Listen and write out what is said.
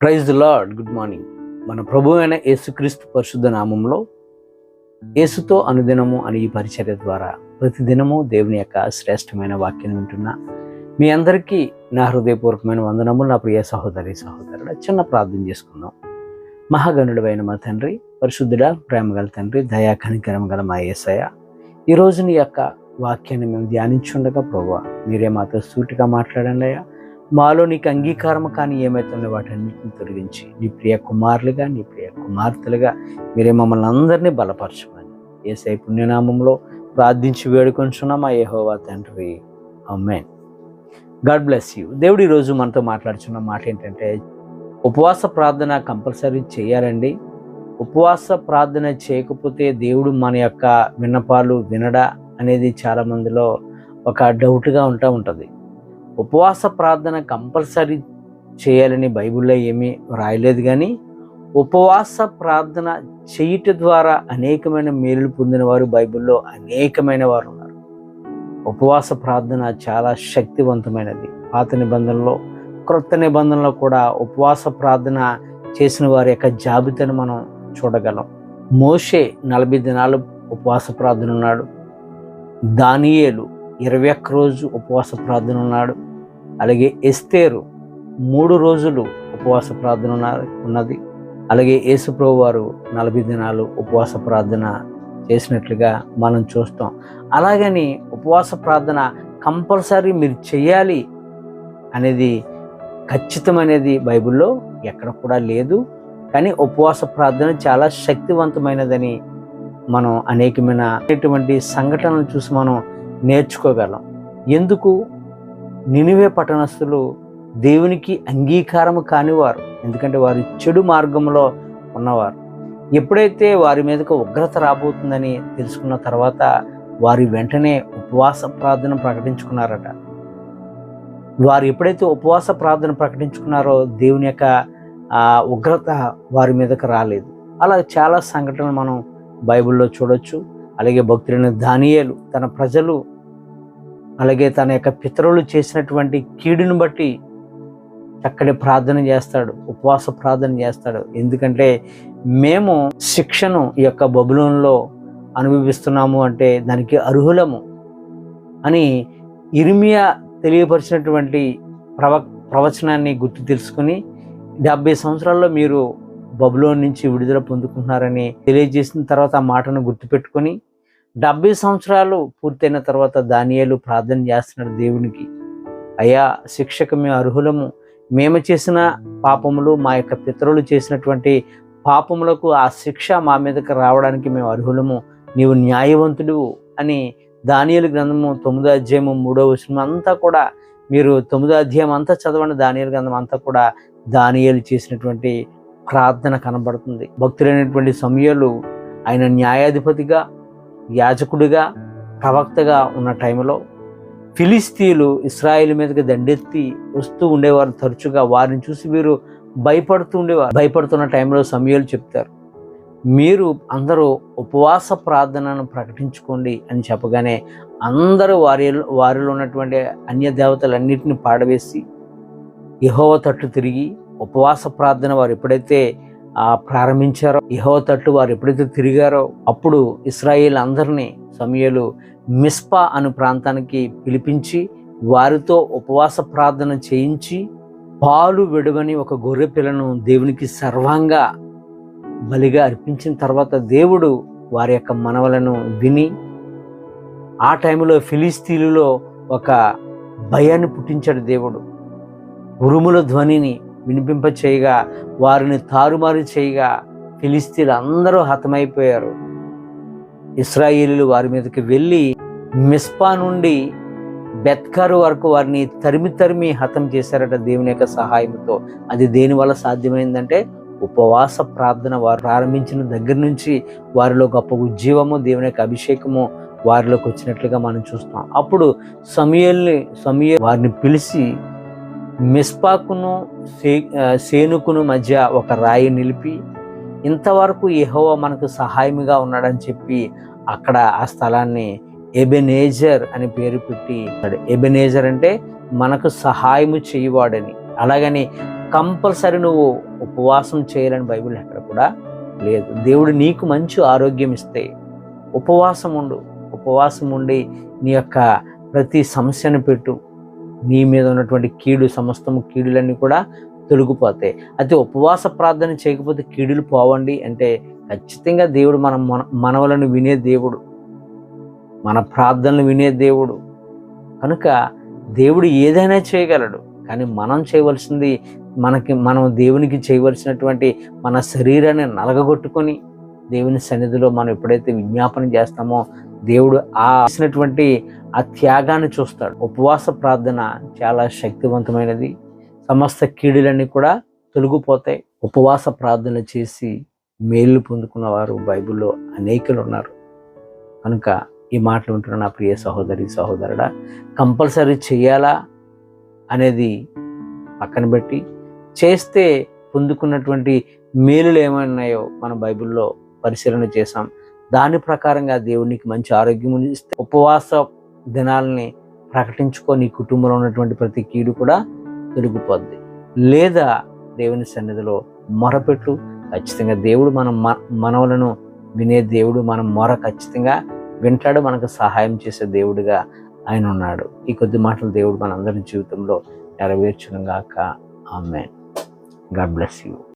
Praise lord good morning మన ప్రభు అయిన యేసుక్రీస్తు పరిశుద్ధ నామంలో యేసుతో అనుదినము అని ఈ పరిచర్య ద్వారా ప్రతిదినము దేవుని యొక్క శ్రేష్టమైన వాక్యం వింటున్నా. మీ అందరికీ నా హృదయపూర్వకమైన వందనములు నా ప్రియ సహోదరి సహోదరుడు చిన్న ప్రార్థన చేసుకుందాం. మహాగణుడైన మా తండ్రి పరిశుద్ధుడ ప్రేమ గల తండ్రి దయా కనికరం గల మా యేసయ్య ఈ రోజు నీ యొక్క వాక్యాన్ని మేము ధ్యానించుండగా ప్రభు మీరే మాతో సూటిగా మాట్లాడండి అయ్యా. మాలో నీకు అంగీకారం కానీ ఏమైతుందో వాటన్నిటిని తొలగించి నీ ప్రియ కుమారులుగా నీ ప్రియ కుమార్తెలుగా మీరే మమ్మల్ని అందరినీ బలపరచమని ఏసై పుణ్యనామంలో ప్రార్థించి వేడుకొంచున్నాం. మా ఏహోవా తండ్రి. Amen God bless you. దేవుడు ఈరోజు మనతో మాట్లాడుచున్న మాట ఏంటంటే ఉపవాస ప్రార్థన కంపల్సరీ చేయాలండి. ఉపవాస ప్రార్థన చేయకపోతే దేవుడు మన యొక్క విన్నపాలు వినడా అనేది చాలా మందిలో ఒక డౌట్గా ఉంటా ఉంటుంది. ఉపవాస ప్రార్థన కంపల్సరీ చేయాలని బైబిల్లో ఏమీ రాయలేదు కానీ ఉపవాస ప్రార్థన చేయుట ద్వారా అనేకమైన మేలులు పొందిన వారు బైబిల్లో అనేకమైన వారు ఉన్నారు. ఉపవాస ప్రార్థన చాలా శక్తివంతమైనది. పాత నిబంధనలో క్రొత్త నిబంధనలో కూడా ఉపవాస ప్రార్థన చేసిన వారి యొక్క జాబితాను మనం చూడగలం. మోషే నలభై దినాలు ఉపవాస ప్రార్థన ఉన్నాడు. దానియేలు ఇరవై ఒక్క రోజు ఉపవాస ప్రార్థన ఉన్నాడు. అలాగే ఎస్తేరు మూడు రోజులు ఉపవాస ప్రార్థన ఉన్నది. అలాగే యేసుప్రభు వారు నలభై దినాలు ఉపవాస ప్రార్థన చేసినట్లుగా మనం చూస్తాం. అలాగని ఉపవాస ప్రార్థన కంపల్సరీ మీరు చేయాలి అనేది ఖచ్చితమైనది బైబిల్లో ఎక్కడ కూడా లేదు. కానీ ఉపవాస ప్రార్థన చాలా శక్తివంతమైనదని మనం అనేకమైన సంఘటనలు చూసి మనం నేర్చుకోగలం. ఎందుకు? నినివే పట్టణస్థులు దేవునికి అంగీకారము కానివారు ఎందుకంటే వారు చెడు మార్గంలో ఉన్నవారు. ఎప్పుడైతే వారి మీదకు ఉగ్రత రాబోతుందని తెలుసుకున్న తర్వాత వారి వెంటనే ఉపవాస ప్రార్థన ప్రకటించుకున్నారట. వారు ఎప్పుడైతే ఉపవాస ప్రార్థన ప్రకటించుకున్నారో దేవుని యొక్క ఉగ్రత వారి మీదకు రాలేదు. అలా చాలా సంఘటనలు మనం బైబిల్లో చూడొచ్చు. అలాగే భక్తులైన దానియేలు తన ప్రజలు అలాగే తన యొక్క పితరులు చేసినటువంటి కీడును బట్టి చక్కటి ప్రార్థన చేస్తాడు ఉపవాస ప్రార్థన చేస్తాడు. ఎందుకంటే మేము శిక్షను ఈ యొక్క బబులంలో అనుభవిస్తున్నాము అంటే దానికి అర్హులము అని ఇర్మియా తెలియపరిచినటువంటి ప్రవ ప్రవచనాన్ని గుర్తు తెలుసుకుని డెబ్బై సంవత్సరాల్లో మీరు బబులోన్ నుంచి విడుదల పొందుకుంటున్నారని తెలియజేసిన తర్వాత ఆ మాటను గుర్తుపెట్టుకొని డెబ్బై సంవత్సరాలు పూర్తయిన తర్వాత దానియాలు ప్రార్థన చేస్తున్నాడు దేవునికి. అయ్యా శిక్షకు మేము అర్హులము. మేము చేసిన పాపములు మా యొక్క పితరులు చేసినటువంటి పాపములకు ఆ శిక్ష మా మీదకి రావడానికి మేము అర్హులము. నీవు న్యాయవంతుడు అని దానియలు గ్రంథము తొమ్మిదో అధ్యాయము మూడో వచనం అంతా కూడా మీరు తొమ్మిదో అధ్యాయం అంతా చదవండి. దానియలు గ్రంథం అంతా కూడా దానియలు చేసినటువంటి ప్రార్థన కనబడుతుంది. భక్తులైనటువంటి సమయాలు ఆయన న్యాయాధిపతిగా యాజకుడిగా ప్రవక్తగా ఉన్న టైంలో ఫిలిస్తీన్లు ఇస్రాయిల్ మీదకి దండెత్తి వస్తూ ఉండేవారు తరచుగా. వారిని చూసి వీరు భయపడుతూ ఉండేవారు. భయపడుతున్న టైంలో సమయాలు చెప్తారు మీరు అందరూ ఉపవాస ప్రార్థనను ప్రకటించుకోండి అని చెప్పగానే అందరూ వారి వారిలో ఉన్నటువంటి అన్య దేవతలన్నింటినీ పాడవేసి యహోవ తట్టు తిరిగి ఉపవాస ప్రార్థన వారు ఎప్పుడైతే ప్రారంభించారో ఇహో తట్టు వారు ఎప్పుడైతే తిరిగారో అప్పుడు ఇస్రాయేల్ అందరినీ సమయలు మిస్పా అను ప్రాంతానికి పిలిపించి వారితో ఉపవాస ప్రార్థన చేయించి పాలు విడవని ఒక గొర్రె పిల్లను దేవునికి సర్వంగా బలిగా అర్పించిన తర్వాత దేవుడు వారి యొక్క మనవలను విని ఆ టైంలో ఫిలిస్తీనులో ఒక భయాన్ని పుట్టించాడు దేవుడు. ఉరుముల ధ్వనిని వినిపింప చేయగా వారిని తారుమారు చేయగా ఫిలిస్తీన్లు అందరూ హతమైపోయారు. ఇస్రాయేలీలు వారి మీదకి వెళ్ళి మిస్పా నుండి బెత్కారు వరకు వారిని తరిమి తరిమి హతం చేశారట దేవుని యొక్క సహాయంతో అది దేని వల్ల సాధ్యమైందంటే ఉపవాస ప్రార్థన వారు ప్రారంభించిన దగ్గర నుంచి వారిలో గొప్ప ఉజ్జీవము దేవుని యొక్క అభిషేకము వారిలోకి వచ్చినట్లుగా మనం చూస్తాం అప్పుడు సమయల్ని సమయ వారిని పిలిచి మిస్పాకును సేనుకును మధ్య ఒక రాయి నిలిపి ఇంతవరకు యెహోవా మనకు సహాయముగా ఉన్నాడని చెప్పి అక్కడ ఆ స్థలాన్ని ఎబెనేజర్ అని పేరు పెట్టి ఎబెనేజర్ అంటే మనకు సహాయము చేయవాడని అలాగని కంపల్సరీ నువ్వు ఉపవాసం చేయాలని బైబిల్ ఎక్కడ కూడా లేదు. దేవుడు నీకు మంచి ఆరోగ్యం ఇస్తే ఉపవాసం ఉండు ఉపవాసం ఉండి నీ యొక్క ప్రతి సమస్యను పెట్టు. నీ మీద ఉన్నటువంటి కీడు సమస్తము కీడులన్నీ కూడా తొలగిపోతాయి. అయితే ఉపవాస ప్రార్థన చేయకపోతే కీడులు పోవండి అంటే ఖచ్చితంగా దేవుడు మన మన మనవలను వినే దేవుడు. మన ప్రార్థనలు వినే దేవుడు. కనుక దేవుడు ఏదైనా చేయగలడు. కానీ మనం చేయవలసింది మనకి మనం దేవునికి చేయవలసినటువంటి మన శరీరాన్ని నలగగొట్టుకొని దేవుని సన్నిధిలో మనం ఎప్పుడైతే విజ్ఞాపన చేస్తామో దేవుడు ఆ చేసినటువంటి ఆ త్యాగాన్ని చూస్తాడు. ఉపవాస ప్రార్థన చాలా శక్తివంతమైనది. సమస్త కీడులన్నీ కూడా తొలగిపోతాయి. ఉపవాస ప్రార్థన చేసి మేలు పొందుకున్న వారు బైబిల్లో అనేకులు ఉన్నారు కనుక ఈ మాటలు ఉంటున్న నా ప్రియ సహోదరి సహోదరుడా కంపల్సరీ చేయాలా అనేది పక్కన పెట్టి చేస్తే పొందుకున్నటువంటి మేలులు ఉన్నాయో మన బైబిల్లో పరిశీలన చేసాం దాని ప్రకారంగా దేవునికి మంచి ఆరోగ్యం ఇస్తే ఉపవాస దినాలని ప్రకటించుకొని కుటుంబంలో ఉన్నటువంటి ప్రతి కీడు కూడా తొలగిపోద్ది. లేదా దేవుని సన్నిధిలో మొరపెట్టు. ఖచ్చితంగా దేవుడు మన మ- మనవలను వినే దేవుడు మన మొర ఖచ్చితంగా వింటాడు మనకు సహాయం చేసే దేవుడిగా ఆయన ఉన్నాడు. ఈ కొద్ది మాటలు దేవుడు మనందరి జీవితంలో నెరవేర్చునుగాక. ఆమె గాడ్ బ్లెస్ యూ.